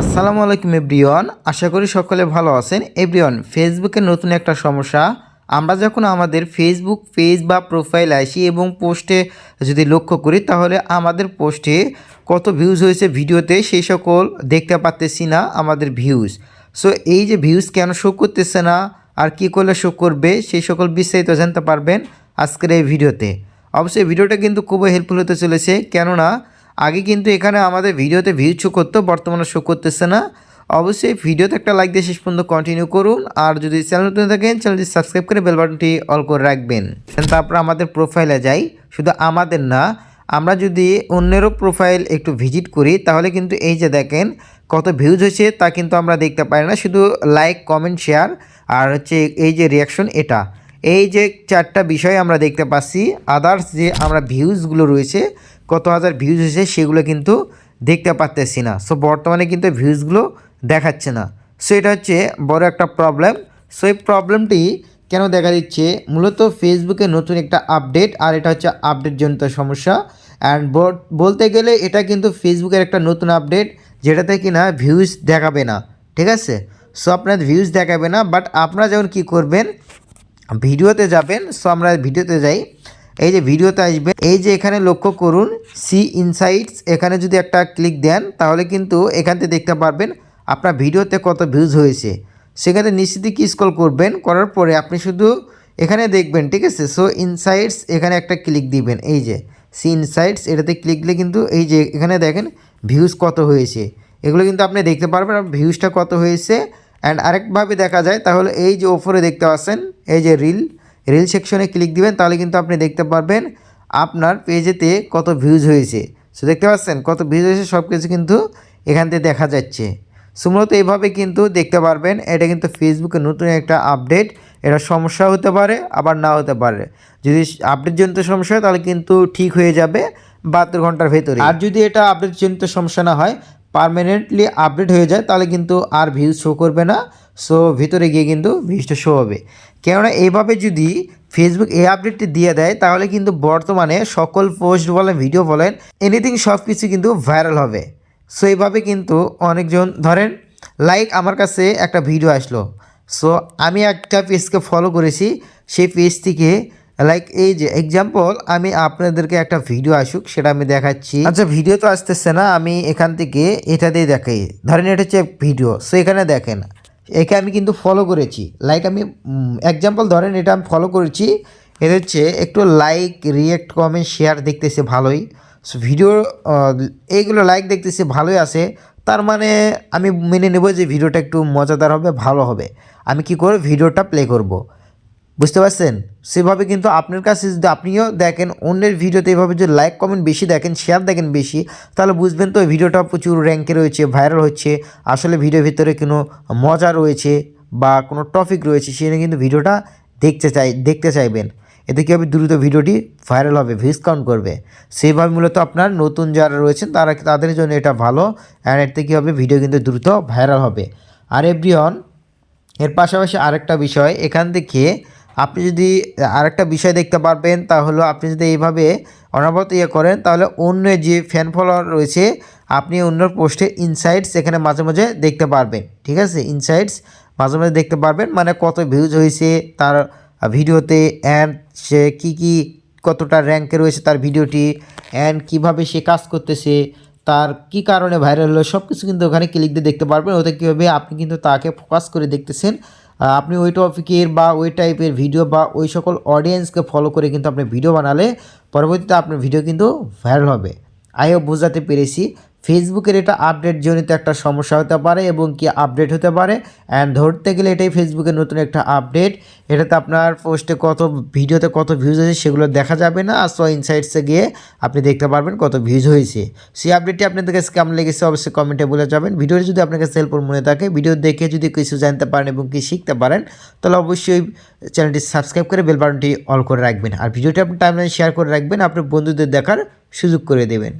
আসসালামু আলাইকুম এভরিওয়ান, আশা করি সকলে ভালো আছেন। এভরিওয়ান ফেসবুকের নতুন একটা সমস্যা। আমরা যখন আমাদের ফেসবুক পেজ বা প্রোফাইল আসি এবং পোস্টে যদি লক্ষ্য করি, তাহলে আমাদের পোস্টে কত ভিউজ হয়েছে ভিডিওতে সেই সকল দেখতে পাচ্তেছি না আমাদের ভিউজ সো এই যে ভিউজ কেন শো করতেছে না, আর কি করলে শো করবে সেই সকল বিস্তারিত জানতে পারবেন আজকের এই ভিডিওতে। অবশ্যই ভিডিওটা কিন্তু খুবই হেল্পফুল হতে চলেছে। কেননা আগে কিন্তু এখানে আমাদের ভিডিওতে ভিউ শো করতো বর্তমানে শো করতেছে না। অবশ্যই ভিডিওতে একটা লাইক দিয়ে শেষ পর্যন্ত কন্টিনিউ করুন। আর যদি চ্যানেল নতুন থাকেন চ্যানেলটি সাবস্ক্রাইব করে বেল বাটনটি অল করে রাখবেন। তারপর আমাদের প্রোফাইলে যাই। শুধু আমাদের না, আমরা যদি অন্যেরও প্রোফাইল একটু ভিজিট করি, তাহলে কিন্তু এই যে দেখেন কত ভিউজ হয়েছে, তা কিন্তু আমরা দেখতে পাই না। শুধু লাইক কমেন্ট শেয়ার আর হচ্ছে এই যে রিয়াকশন এটা। এই যে চারটা বিষয় আমরা দেখতে পাচ্ছি। আদার্স যে আমরা ভিউজগুলো রয়েছে কত হাজার ভিউজ হয়েছে সেগুলো কিন্তু দেখতে পারতেছি না। সো বর্তমানে কিন্তু ভিউজগুলো দেখাচ্ছে না। সো এটা হচ্ছে বড় একটা প্রবলেম সো এই প্রবলেমটি কেন দেখা দিচ্ছে? মূলত ফেসবুকে নতুন একটা আপডেট আর এটা হচ্ছে আপডেটজনিত সমস্যা। অ্যান্ড বলতে গেলে এটা কিন্তু ফেসবুকের একটা নতুন আপডেট যেটাতে কি না ভিউজ দেখাবে না। ঠিক আছে? সো আপনার ভিউজ দেখাবে না বাট আপনারা যখন কী করবেন, ভিডিওতে যাবেন সো আমরা ভিডিওতে যাই। এই যে ভিডিওতে আসবেন এই যে এখানে লক্ষ্য করুন, সি ইনসাইটস, এখানে যদি একটা ক্লিক দেন, তাহলে কিন্তু এখান থেকে দেখতে পারবেন আপনার ভিডিওতে কত ভিউজ হয়েছে। সেখানে নিশ্চিত কি স্কল করবেন, করার পরে আপনি শুধু এখানে দেখবেন, ঠিক আছে? সো ইনসাইটস, এখানে একটা ক্লিক দিবেন, এই যে সি ইনসাইটস, এটাতে ক্লিক দিলে কিন্তু এই যে এখানে দেখেন ভিউজ কত হয়েছে। এগুলো কিন্তু আপনি দেখতে পারবেন ভিউজটা কত হয়েছে। অ্যান্ড আরেকভাবে দেখা যায়, তাহলে এই যে ওপরে দেখতে পাচ্ছেন, এই যে রিল রিল সেকশনে ক্লিক দিবেন, তাহলে কিন্তু আপনি দেখতে পারবেন আপনার পেজেতে কত ভিউজ হয়েছে। সো দেখতে পাচ্ছেন কত ভিউজ হয়েছে সব কিছু কিন্তু এখান থেকে দেখা যাচ্ছে। সো মূলত এইভাবে কিন্তু দেখতে পারবেন, এটা কিন্তু ফেসবুকে নতুন একটা আপডেট এটা সমস্যা হতে পারে, আবার না হতে পারে। যদি আপডেট জনিত সমস্যা হয়, তাহলে কিন্তু ঠিক হয়ে যাবে বাহাত্তর ঘণ্টার ভেতরে আর যদি এটা আপডেট জনিত সমস্যা না হয় পারমানেন্টলি আপডেট হয়ে যায়, তাহলে কিন্তু আর ভিউজ শো করবে না। সো ভিতরে গিয়ে কিন্তু ভিউজটা শো হবে। কেননা এইভাবে যদি ফেসবুক এই আপডেটটি দিয়ে দেয়, তাহলে কিন্তু বর্তমানে সকল পোস্ট বলেন ভিডিও বলেন এনিথিং সব কিছু কিন্তু ভাইরাল হবে। সো এইভাবে কিন্তু অনেকজন, ধরেন লাইক আমার কাছে একটা ভিডিও আসলো। সো আমি একটা পেজকে ফলো করেছি, সেই পেজ থেকে লাইক এই যে এক্সাম্পল আমি আপনাদেরকে একটা ভিডিও আসুক, সেটা আমি দেখাচ্ছি। আচ্ছা ভিডিও তো আসতেছে না, আমি এখান থেকে এটা দিয়ে দেখাই। ধরেন এটা হচ্ছে ভিডিও সো এখানে দেখেন, একে আমি কিন্তু ফলো করেছি। লাইক আমি এক্সাম্পল ধরেন, এটা আমি ফলো করেছি, এটা হচ্ছে একটু লাইক রিয়েক্ট কমেন্ট শেয়ার দেখতেছে ভালোই। সো ভিডিও এইগুলো লাইক দেখতেছে, ভালোই আছে। তার মানে আমি মেনে নেব যে ভিডিওটা একটু মজাদার হবে, ভালো হবে। আমি কি করব ভিডিওটা প্লে করব? বুঝতে পারছেন? সেভাবে কিন্তু আপনার কাছে যদি আপনিও দেখেন, অন্যের ভিডিওতে এভাবে যদি লাইক কমেন্ট বেশি দেখেন শেয়ার দেখেন বেশি, তাহলে বুঝবেন তো ভিডিওটা প্রচুর র্যাঙ্কে রয়েছে ভাইরাল হচ্ছে। আসলে ভিডিওর ভিতরে কোনো মজা রয়েছে বা কোনো টপিক রয়েছে সেখানে কিন্তু ভিডিওটা দেখতে চাই, দেখতে চাইবেন। এতে কী হবে? দ্রুত ভিডিওটি ভাইরাল হবে ভিউজ কাউন্ট করবে। সেইভাবে মূলত আপনার নতুন যারা রয়েছেন, তারা তাদের জন্য এটা ভালো? অ্যান্ড এতে কী হবে? ভিডিও কিন্তু দ্রুত ভাইরাল হবে। আর এভরিওয়ান, এর পাশাপাশি আরেকটা বিষয়, এখান থেকে আপনি যদি আরেকটা বিষয় দেখতে পারবেন, তা হলো আপনি যদি এইভাবে অনবরত ইয়ে করেন, তাহলে অন্য যে ফ্যান ফলোয়ার রয়েছে, আপনি অন্য পোস্টে ইনসাইটস এখানে মাঝে মাঝে দেখতে পারবেন। ঠিক আছে? ইনসাইটস মাঝে মাঝে দেখতে পারবেন মানে কত ভিউজ হয়েছে তার ভিডিওতে অ্যান্ড সে কী কী, কতটা র্যাঙ্কে রয়েছে তার ভিডিওটি অ্যান্ড কীভাবে সে কাজ করতেছে, তার কি কারণে ভাইরাল হলো সব কিছু কিন্তু ওখানে ক্লিক দিয়ে দেখতে পারবেন। ওতে কী হবে আপনি কিন্তু তাকে ফোকাস করে দেখতেছেন আপনি ওই টপিকের বা ওই টাইপের ভিডিও বা ওই সকল অডিয়েন্সকে ফলো করে কিন্তু আপনি ভিডিও বানালে পরবর্তীতে আপনার ভিডিও কিন্তু ভাইরাল হবে। আইও বোঝাতে পেরেছি। ফেসবুকের এটা আপডেট জনিত একটা সমস্যা হতে পারে এবং কি আপডেট হতে পারে। অ্যান্ড ধরতে গেলে এটাই ফেসবুকের নতুন একটা আপডেট এটাতে আপনার পোস্টে কত ভিডিওতে কত ভিউজ হয়েছে সেগুলো দেখা যাবে না। আর সো ইনসাইটসে গিয়ে আপনি দেখতে পারবেন কত ভিউজ হয়েছে। সেই আপডেটটি আপনাদের কাছে কেমন লেগেছে অবশ্যই কমেন্টে বলে যাবেন। ভিডিওটি যদি আপনার কাছে হেল্পফুল মনে থাকে ভিডিও দেখে যদি কিছু জানতে পারেন এবং কি শিখতে পারেন, তাহলে অবশ্যই চ্যানেলটি সাবস্ক্রাইব করে বেল অল করে রাখবেন। আর ভিডিওটি আপনি টাইমলাইন শেয়ার করে রাখবেন, আপনার বন্ধুদের দেখার সুযোগ করে দেবেন।